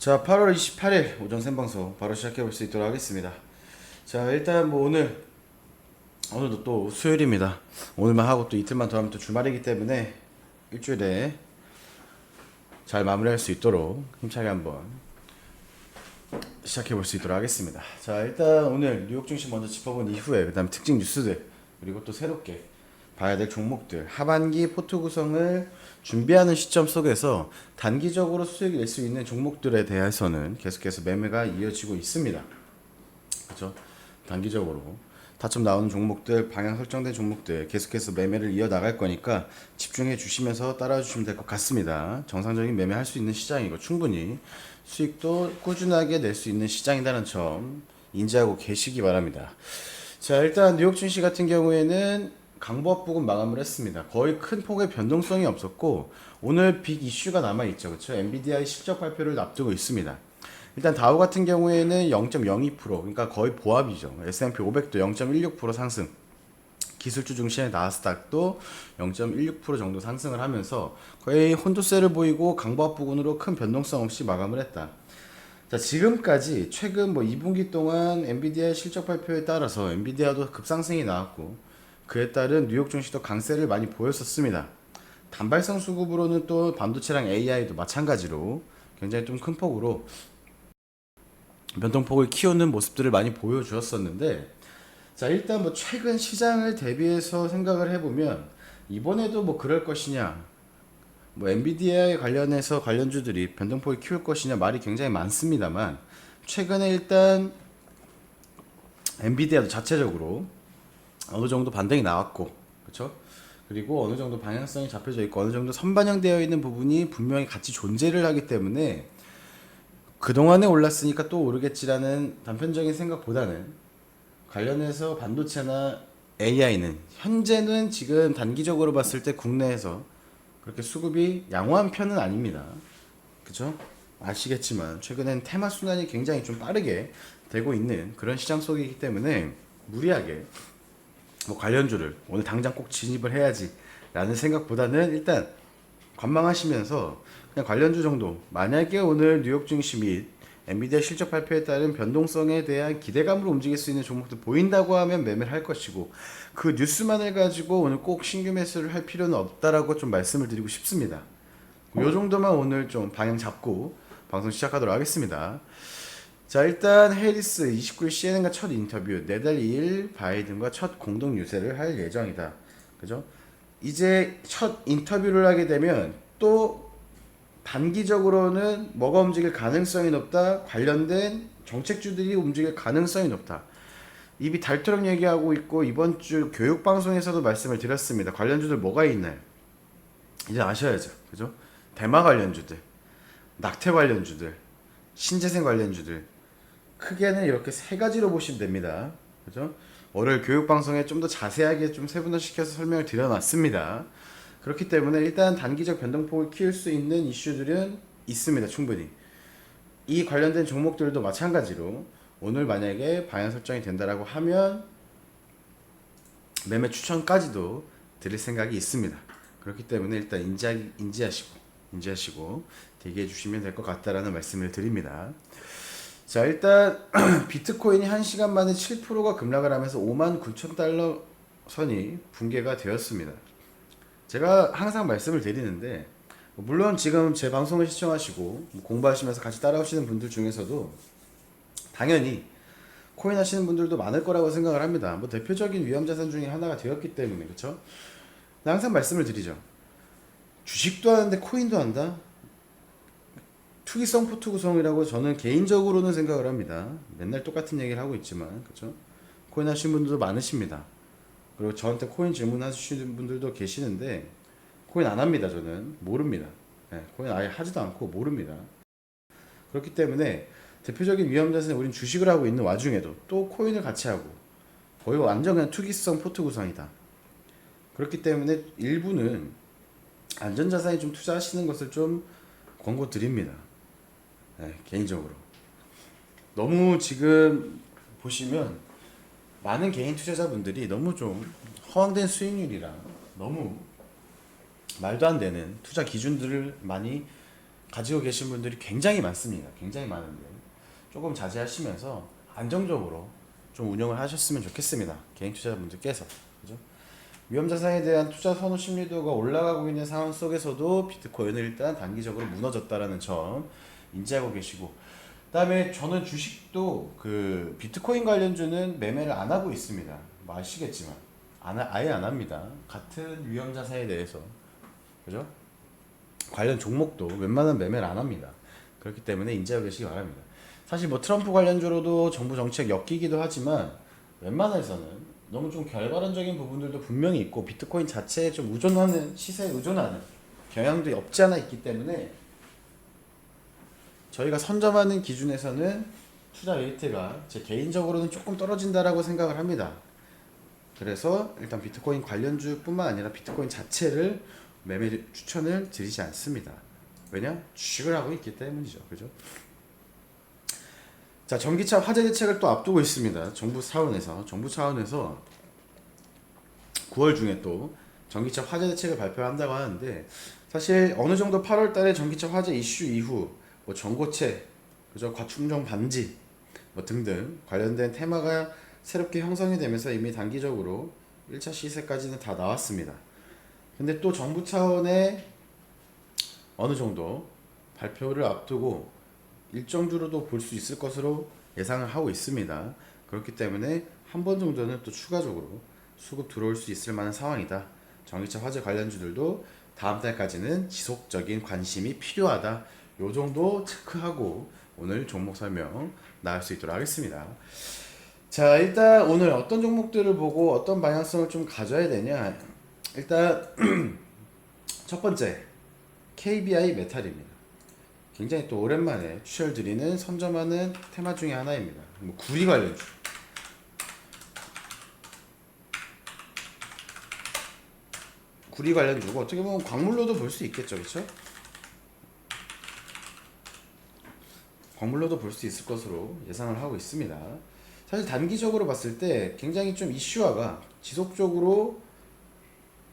자, 8월 28일 오전 생방송 바로 시작해 볼 수 있도록 하겠습니다. 자, 일단 뭐 오늘 오늘도 또 수요일입니다. 오늘만 하고 또 이틀만 더 하면 또 주말이기 때문에 일주일에 잘 마무리할 수 있도록 힘차게 한번 시작해 볼 수 있도록 하겠습니다. 자, 일단 오늘 뉴욕 증시 먼저 짚어본 이후에 그다음 특징 뉴스들 그리고 또 새롭게 봐야 될 종목들 하반기 포트 구성을 준비하는 시점 속에서 단기적으로 수익을 낼 수 있는 종목들에 대해서는 계속해서 매매가 이어지고 있습니다. 그렇죠? 단기적으로 다점 나오는 종목들 방향 설정된 종목들 계속해서 매매를 이어 나갈 거니까 집중해 주시면서 따라와 주시면 될 것 같습니다. 정상적인 매매 할 수 있는 시장이고 충분히 수익도 꾸준하게 낼 수 있는 시장이라는 점 인지하고 계시기 바랍니다. 자 일단 뉴욕 증시 같은 경우에는 강보합 부근 마감을 했습니다. 거의 큰 폭의 변동성이 없었고 오늘 빅 이슈가 남아 있죠, 그렇죠? 엔비디아의 실적 발표를 앞두고 있습니다. 일단 다우 같은 경우에는 0.02% 그러니까 거의 보합이죠. S&P 500도 0.16% 상승. 기술주 중심의 나스닥도 0.16% 정도 상승을 하면서 거의 혼조세를 보이고 강보합 부근으로 큰 변동성 없이 마감을 했다. 자, 지금까지 최근 뭐 2분기 동안 엔비디아의 실적 발표에 따라서 엔비디아도 급상승이 나왔고 그에 따른 뉴욕 증시도 강세를 많이 보였었습니다. 단발성 수급으로는 또 반도체랑 AI도 마찬가지로 굉장히 좀 큰 폭으로 변동폭을 키우는 모습들을 많이 보여주었었는데 자 일단 뭐 최근 시장을 대비해서 생각을 해보면 이번에도 뭐 그럴 것이냐 뭐 엔비디아에 관련해서 관련주들이 변동폭을 키울 것이냐 말이 굉장히 많습니다만 최근에 일단 엔비디아도 자체적으로 어느 정도 반등이 나왔고 그렇죠? 그리고 어느 정도 방향성이 잡혀져 있고 어느 정도 선반영되어 있는 부분이 분명히 같이 존재를 하기 때문에 그동안에 올랐으니까 또 오르겠지라는 단편적인 생각보다는 관련해서 반도체나 AI는 현재는 지금 단기적으로 봤을 때 국내에서 그렇게 수급이 양호한 편은 아닙니다. 그죠? 아시겠지만 최근엔 테마 순환이 굉장히 좀 빠르게 되고 있는 그런 시장 속이기 때문에 무리하게 뭐 관련주를 오늘 당장 꼭 진입을 해야지라는 생각보다는 일단 관망하시면서 그냥 관련주 정도 만약에 오늘 뉴욕 증시 및 엔비디아 실적 발표에 따른 변동성에 대한 기대감으로 움직일 수 있는 종목들 보인다고 하면 매매를 할 것이고 그 뉴스만을 가지고 오늘 꼭 신규 매수를 할 필요는 없다라고 좀 말씀을 드리고 싶습니다. 요 정도만 오늘 좀 방향 잡고 방송 시작하도록 하겠습니다. 자 일단 해리스 29일 CNN과 첫 인터뷰 내달 2일 바이든과 첫 공동 유세를 할 예정이다. 그죠? 이제 첫 인터뷰를 하게 되면 또 단기적으로는 뭐가 움직일 가능성이 높다. 관련된 정책주들이 움직일 가능성이 높다. 입이 닳도록 얘기하고 있고 이번 주 교육 방송에서도 말씀을 드렸습니다. 관련주들 뭐가 있나요? 이제 아셔야죠. 그죠? 대마 관련주들, 낙태 관련주들, 신재생 관련주들 크게는 이렇게 세 가지로 보시면 됩니다. 그죠? 월요일 교육 방송에 좀 더 자세하게 좀 세분화시켜서 설명을 드려놨습니다. 그렇기 때문에 일단 단기적 변동폭을 키울 수 있는 이슈들은 있습니다. 충분히. 이 관련된 종목들도 마찬가지로 오늘 만약에 방향 설정이 된다라고 하면 매매 추천까지도 드릴 생각이 있습니다. 그렇기 때문에 일단 인지하, 인지하시고 인지하시고 대기해 주시면 될 것 같다라는 말씀을 드립니다. 자 일단 비트코인이 1시간 만에 7%가 급락을 하면서 5만 9천 달러 선이 붕괴가 되었습니다. 제가 항상 말씀을 드리는데 물론 지금 제 방송을 시청하시고 뭐 공부하시면서 같이 따라오시는 분들 중에서도 당연히 코인 하시는 분들도 많을 거라고 생각을 합니다. 뭐 대표적인 위험 자산 중에 하나가 되었기 때문에 그렇죠. 항상 말씀을 드리죠. 주식도 하는데 코인도 한다. 투기성 포트 구성이라고 저는 개인적으로는 생각을 합니다. 맨날 똑같은 얘기를 하고 있지만 그렇죠. 코인 하시는 분들도 많으십니다. 그리고 저한테 코인 질문하시는 분들도 계시는데 코인 안 합니다. 저는 모릅니다. 네, 코인 아예 하지도 않고 모릅니다. 그렇기 때문에 대표적인 위험 자산에 우린 주식을 하고 있는 와중에도 또 코인을 같이 하고 거의 완전 그냥 투기성 포트 구성이다. 그렇기 때문에 일부는 안전 자산에 좀 투자하시는 것을 좀 권고 드립니다. 네, 개인적으로 너무 지금 보시면 많은 개인 투자자분들이 너무 좀 허황된 수익률이랑 너무 말도 안 되는 투자 기준들을 많이 가지고 계신 분들이 굉장히 많습니다. 굉장히 많은데 조금 자제하시면서 안정적으로 좀 운영을 하셨으면 좋겠습니다. 개인 투자자분들께서 그죠? 위험 자산에 대한 투자 선호 심리도가 올라가고 있는 상황 속에서도 비트코인은 일단 단기적으로 무너졌다라는 점 인지하고 계시고 그다음에 저는 주식도 그 비트코인 관련주는 매매를 안 하고 있습니다. 뭐 아시겠지만 안 하- 아예 안 합니다. 같은 위험 자산에 대해서 그죠? 관련 종목도 웬만한 매매를 안 합니다. 그렇기 때문에 인지하고 계시기 바랍니다. 사실 뭐 트럼프 관련주로도 정부 정책 엮이기도 하지만 웬만해서는 너무 좀 결과론적인 부분들도 분명히 있고 비트코인 자체에 좀 의존하는 시세에 의존하는 경향도 없지 않아 있기 때문에 저희가 선점하는 기준에서는 투자 레이트가 제 개인적으로는 조금 떨어진다라고 생각을 합니다. 그래서 일단 비트코인 관련주뿐만 아니라 비트코인 자체를 매매 추천을 드리지 않습니다. 왜냐? 주식을 하고 있기 때문이죠. 그죠? 자, 전기차 화재 대책을 또 앞두고 있습니다. 정부 차원에서 정부 차원에서 9월 중에 또 전기차 화재 대책을 발표한다고 하는데 사실 어느 정도 8월 달에 전기차 화재 이슈 이후 뭐 전고체, 그죠? 과충전 반지 뭐 등등 관련된 테마가 새롭게 형성이 되면서 이미 단기적으로 1차 시세까지는 다 나왔습니다. 근데 또 정부 차원의 어느 정도 발표를 앞두고 일정 주로도 볼 수 있을 것으로 예상을 하고 있습니다. 그렇기 때문에 한 번 정도는 또 추가적으로 수급 들어올 수 있을 만한 상황이다. 전기차 화재 관련주들도 다음 달까지는 지속적인 관심이 필요하다. 요 정도 체크하고 오늘 종목 설명 나갈 수 있도록 하겠습니다. 자, 일단 오늘 어떤 종목들을 보고 어떤 방향성을 좀 가져야 되냐. 일단 첫 번째 KBI 메탈입니다. 굉장히 또 오랜만에 추천을 드리는 선점하는 테마 중에 하나입니다. 뭐 구리 관련주. 구리 관련주고 어떻게 보면 광물로도 볼 수 있겠죠, 그렇죠? 광물로도 볼 수 있을 것으로 예상을 하고 있습니다. 사실 단기적으로 봤을 때 굉장히 좀 이슈화가 지속적으로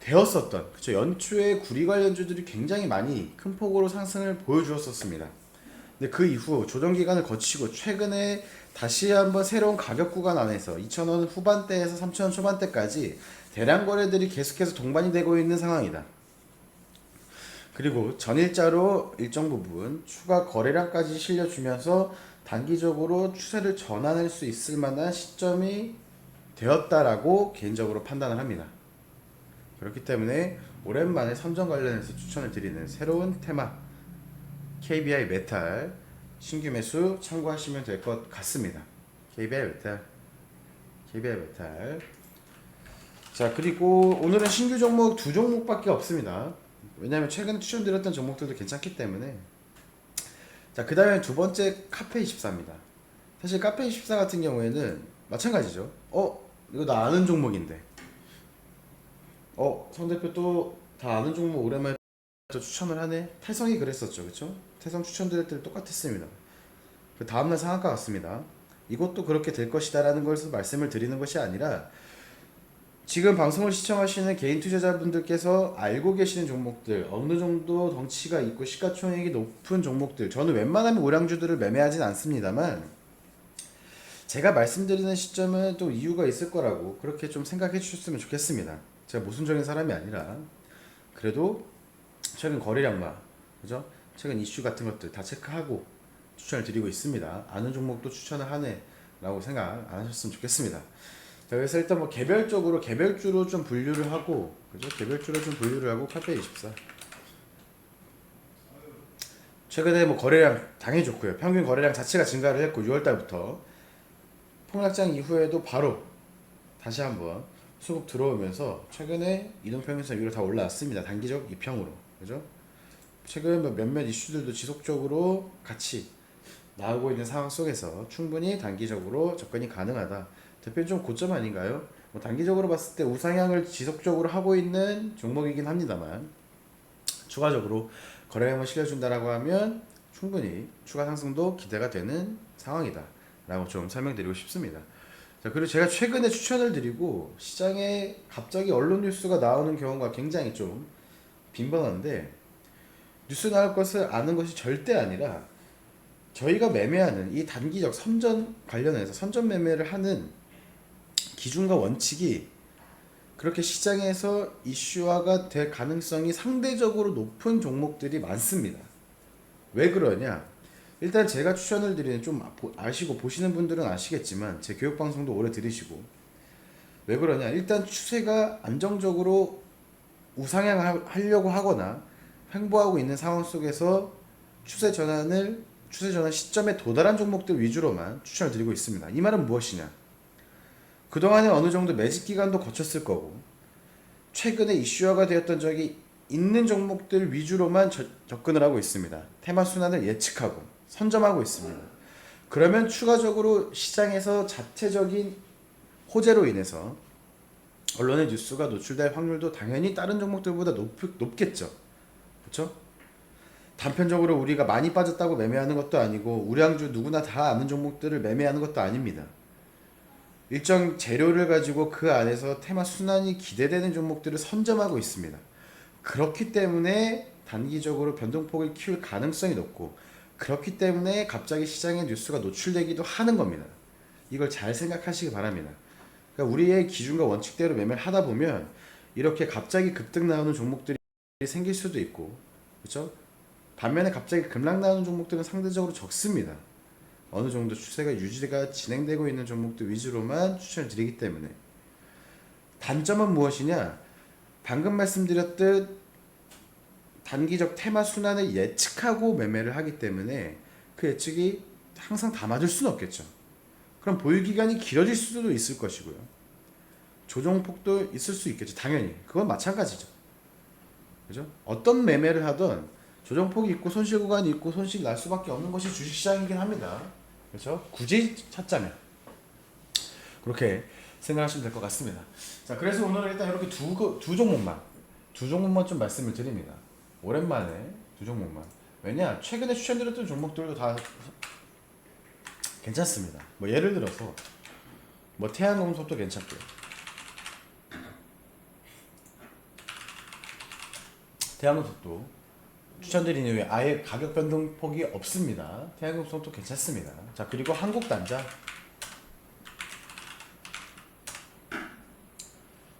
되었었던 그쵸 연초에 구리 관련주들이 굉장히 많이 큰 폭으로 상승을 보여주었었습니다. 근데 그 이후 조정 기간을 거치고 최근에 다시 한번 새로운 가격 구간 안에서 2,000원 후반대에서 3,000원 초반대까지 대량 거래들이 계속해서 동반이 되고 있는 상황이다. 그리고 전일자로 일정 부분 추가 거래량까지 실려주면서 단기적으로 추세를 전환할 수 있을 만한 시점이 되었다라고 개인적으로 판단을 합니다. 그렇기 때문에 오랜만에 선정 관련해서 추천을 드리는 새로운 테마 KBI 메탈 신규 매수 참고하시면 될 것 같습니다. KBI 메탈 KBI 메탈 자 그리고 오늘은 신규 종목 두 종목밖에 없습니다. 왜냐하면 최근 추천드렸던 종목들도 괜찮기 때문에 자 그 다음에 두 번째 카페24입니다. 사실 카페24 같은 경우에는 마찬가지죠. 어 이거 나 아는 종목인데 어, 성 대표 또 다 아는 종목 오랜만에 또 추천을 하네. 태성이 그랬었죠, 그렇죠? 태성 추천드릴 때도 똑같았습니다. 그 다음날 상한가 같습니다. 이것도 그렇게 될 것이다 라는 것을 말씀을 드리는 것이 아니라 지금 방송을 시청하시는 개인 투자자분들께서 알고 계시는 종목들 어느 정도 덩치가 있고 시가총액이 높은 종목들 저는 웬만하면 오량주들을 매매하진 않습니다만 제가 말씀드리는 시점은 또 이유가 있을 거라고 그렇게 좀 생각해 주셨으면 좋겠습니다. 제가 모순적인 사람이 아니라 그래도 최근 거래량과 그죠? 최근 이슈 같은 것들 다 체크하고 추천을 드리고 있습니다. 아는 종목도 추천을 하네라고 생각 안 하셨으면 좋겠습니다. 자, 그래서 일단 뭐 개별적으로 개별주로 좀 분류를 하고 그죠? 개별주로 좀 분류를 하고 카페 24 최근에 뭐 거래량 당연히 좋고요. 평균 거래량 자체가 증가를 했고 6월 달부터 폭락장 이후에도 바로 다시 한번 수급 들어오면서 최근에 이동평균선 위로 다 올라왔습니다. 단기적 이평으로 그죠? 최근 뭐 몇몇 이슈들도 지속적으로 같이 나오고 있는 상황 속에서 충분히 단기적으로 접근이 가능하다. 대표님 좀 고점 아닌가요? 뭐 단기적으로 봤을 때 우상향을 지속적으로 하고 있는 종목이긴 합니다만 추가적으로 거래량을 실려준다라고 하면 충분히 추가 상승도 기대가 되는 상황이다 라고 좀 설명드리고 싶습니다. 자 그리고 제가 최근에 추천을 드리고 시장에 갑자기 언론 뉴스가 나오는 경우가 굉장히 좀 빈번한데 뉴스 나올 것을 아는 것이 절대 아니라 저희가 매매하는 이 단기적 선전 관련해서 선전 매매를 하는 기준과 원칙이 그렇게 시장에서 이슈화가 될 가능성이 상대적으로 높은 종목들이 많습니다. 왜 그러냐? 일단 제가 추천을 드리는 좀 보- 아시고 보시는 분들은 아시겠지만 제 교육 방송도 오래 들으시고 왜 그러냐? 일단 추세가 안정적으로 우상향하려고 하거나 횡보하고 있는 상황 속에서 추세 전환을 추세 전환 시점에 도달한 종목들 위주로만 추천을 드리고 있습니다. 이 말은 무엇이냐? 그동안에 어느 정도 매직 기간도 거쳤을 거고 최근에 이슈화가 되었던 적이 있는 종목들 위주로만 저- 접근을 하고 있습니다. 테마 순환을 예측하고 선점하고 있습니다. 그러면 추가적으로 시장에서 자체적인 호재로 인해서 언론의 뉴스가 노출될 확률도 당연히 다른 종목들보다 높, 높겠죠. 그렇죠? 단편적으로 우리가 많이 빠졌다고 매매하는 것도 아니고 우량주 누구나 다 아는 종목들을 매매하는 것도 아닙니다. 일정 재료를 가지고 그 안에서 테마 순환이 기대되는 종목들을 선점하고 있습니다. 그렇기 때문에 단기적으로 변동폭을 키울 가능성이 높고 그렇기 때문에 갑자기 시장에 뉴스가 노출되기도 하는 겁니다. 이걸 잘 생각하시기 바랍니다. 그러니까 우리의 기준과 원칙대로 매매를 하다 보면 이렇게 갑자기 급등 나오는 종목들이 생길 수도 있고 그렇죠? 반면에 갑자기 급락 나오는 종목들은 상대적으로 적습니다. 어느 정도 추세가 유지가 진행되고 있는 종목들 위주로만 추천을 드리기 때문에 단점은 무엇이냐? 방금 말씀드렸듯 단기적 테마 순환을 예측하고 매매를 하기 때문에 그 예측이 항상 다 맞을 수는 없겠죠. 그럼 보유 기간이 길어질 수도 있을 것이고요. 조정폭도 있을 수 있겠죠. 당연히 그건 마찬가지죠. 그죠? 어떤 매매를 하든 조정폭이 있고 손실 구간이 있고 손실 날 수밖에 없는 것이 주식시장이긴 합니다. 그렇죠? 굳이 찾자면 그렇게 생각하시면 될 것 같습니다. 자, 그래서 오늘은 일단 이렇게 두, 거- 두 종목만 두 종목만 좀 말씀을 드립니다. 오랜만에 두 종목만. 왜냐? 최근에 추천드렸던 종목들도 다 괜찮습니다. 뭐 예를 들어서 뭐 태양광속도 괜찮고요. 태양광속도 추천드린 이후에 아예 가격 변동폭이 없습니다. 태양광속도 괜찮습니다. 자 그리고 한국 단자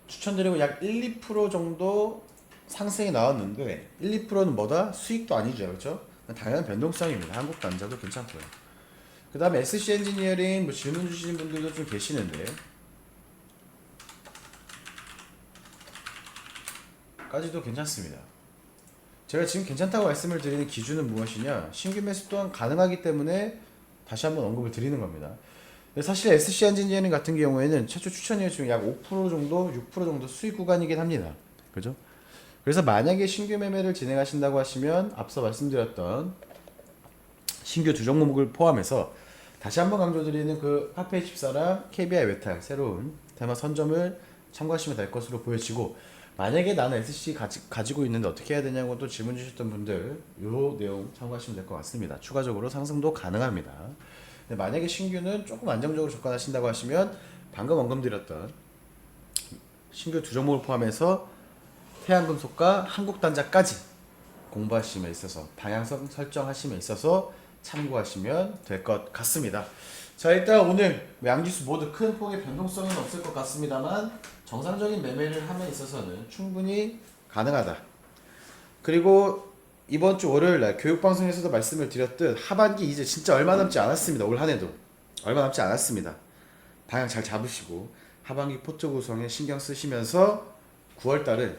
추천드리고 약 1, 2% 정도 상승이 나왔는데 1, 2%는 뭐다? 수익도 아니죠. 그렇죠? 당연한 변동성입니다. 한국 단자도 괜찮고요. 그 다음에 SC 엔지니어링 뭐 질문 주시는 분들도 좀 계시는데 까지도 괜찮습니다. 제가 지금 괜찮다고 말씀을 드리는 기준은 무엇이냐? 신규 매수 또한 가능하기 때문에 다시 한번 언급을 드리는 겁니다. 사실 SC 엔지니어링 같은 경우에는 최초 추천이 지금 약 5% 정도, 6% 정도 수익 구간이긴 합니다. 그죠? 그래서 만약에 신규 매매를 진행하신다고 하시면 앞서 말씀드렸던 신규 두 종목을 포함해서 다시 한번 강조드리는 그 카페 24랑 KBI 외탈 새로운 테마 선점을 참고하시면 될 것으로 보여지고 만약에 나는 SC 가지, 가지고 있는데 어떻게 해야 되냐고 또 질문 주셨던 분들 요 내용 참고하시면 될 것 같습니다. 추가적으로 상승도 가능합니다. 근데 만약에 신규는 조금 안정적으로 접근하신다고 하시면 방금 언급드렸던 신규 두 종목을 포함해서 태양금속과 한국단자까지 공부하심에 있어서 방향성 설정하심에 있어서 참고하시면 될 것 같습니다. 자 일단 오늘 양지수 모두 큰 폭의 변동성은 없을 것 같습니다만 정상적인 매매를 함에 있어서는 충분히 가능하다. 그리고 이번 주 월요일 날 교육 방송에서도 말씀을 드렸듯 하반기 이제 진짜 얼마 남지 않았습니다. 올 한 해도 얼마 남지 않았습니다. 방향 잘 잡으시고 하반기 포트 구성에 신경 쓰시면서 9월 달은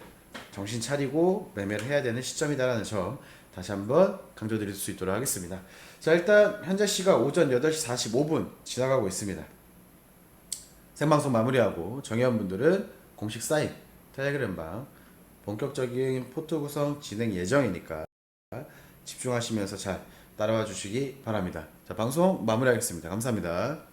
정신 차리고 매매를 해야 되는 시점이다라는 점 다시 한번 강조드릴 수 있도록 하겠습니다. 자 일단 현재 시각 오전 8시 45분 지나가고 있습니다. 생방송 마무리하고 정회원분들은 공식 사인 텔레그램 방 본격적인 포트 구성 진행 예정이니까 집중하시면서 잘 따라와 주시기 바랍니다. 자 방송 마무리하겠습니다. 감사합니다.